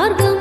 Yardım